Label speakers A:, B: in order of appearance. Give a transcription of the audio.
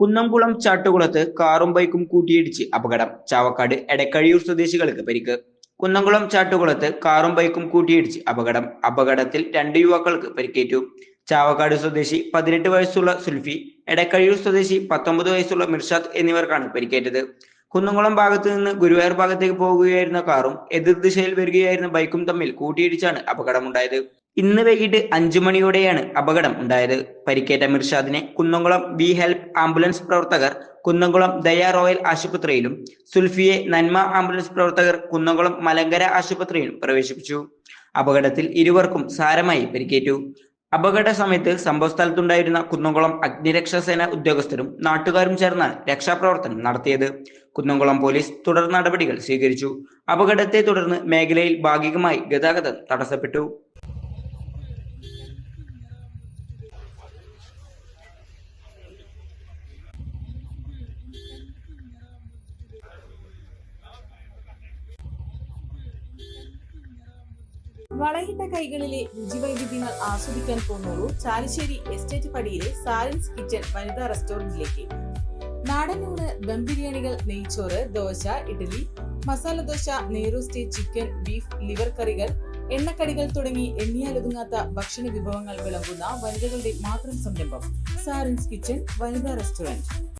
A: കുന്നംകുളം ചാട്ടുകുളത്ത് കാറും ബൈക്കും കൂട്ടിയിടിച്ച് അപകടം. ചാവക്കാട് എടക്കഴിയൂർ സ്വദേശികൾക്ക് പരിക്ക്. കുന്നംകുളം ചാട്ടുകുളത്ത് കാറും ബൈക്കും കൂട്ടിയിടിച്ച് അപകടം. അപകടത്തിൽ രണ്ട് യുവാക്കൾക്ക് പരിക്കേറ്റു. ചാവക്കാട് സ്വദേശി പതിനെട്ട് വയസ്സുള്ള സുൽഫി എടക്കഴിയൂർ സ്വദേശി പത്തൊമ്പത് വയസ്സുള്ള മിർഷാദ് എന്നിവർക്കാണ് പരിക്കേറ്റത്. കുന്നംകുളം ഭാഗത്ത് നിന്ന് ഗുരുവായൂർ ഭാഗത്തേക്ക് പോകുകയായിരുന്ന കാറും എതിർദിശയിൽ വരികയായിരുന്ന ബൈക്കും തമ്മിൽ കൂട്ടിയിടിച്ചാണ് അപകടമുണ്ടായത്. ഇന്ന് വൈകിട്ട് അഞ്ചു മണിയോടെയാണ് അപകടം ഉണ്ടായത്. പരിക്കേറ്റ മിർഷാദിനെ കുന്നംകുളം വി ഹെൽപ്പ് ആംബുലൻസ് പ്രവർത്തകർ കുന്നംകുളം ദയാ റോയൽ ആശുപത്രിയിലും സുൽഫിയെ നന്മ ആംബുലൻസ് പ്രവർത്തകർ കുന്നംകുളം മലങ്കര ആശുപത്രിയിലും പ്രവേശിപ്പിച്ചു. അപകടത്തിൽ ഇരുവർക്കും സാരമായി പരിക്കേറ്റു. അപകട സമയത്ത് സംഭവസ്ഥലത്തുണ്ടായിരുന്ന കുന്നംകുളം അഗ്നിരക്ഷാസേന ഉദ്യോഗസ്ഥരും നാട്ടുകാരും ചേർന്നാണ് രക്ഷാപ്രവർത്തനം നടത്തിയത്. കുന്നംകുളം പോലീസ് തുടർ നടപടികൾ സ്വീകരിച്ചു. അപകടത്തെ തുടർന്ന് മേഖലയിൽ ഭാഗികമായി ഗതാഗതം തടസ്സപ്പെട്ടു.
B: വളയിട്ട കൈകളിലെ രുചിവൈവിധ്യങ്ങൾ ആസ്വദിക്കാൻ പോകുന്നു. ചാലിശ്ശേരി എസ്റ്റേറ്റ് പടിയിലെ സാരൻസ് കിച്ചൺ വനിതാ റെസ്റ്റോറന്റിലേക്ക്. നാടനൂണ് ദം ബിരിയാണികൾ നെയ്ച്ചോറ് ദോശ ഇഡ്ഡലി മസാല ദോശ നെയ്റോസ്റ്റ് ചിക്കൻ ബീഫ് ലിവർ കറികൾ എണ്ണക്കടികൾ തുടങ്ങി എണ്ണിയാലൊതുങ്ങാത്ത ഭക്ഷണ വിഭവങ്ങൾ വിളമ്പുന്ന വനിതകളുടെ മാത്രം സംരംഭം സാരൻസ് കിച്ചൺ വനിതാ റെസ്റ്റോറന്റ്.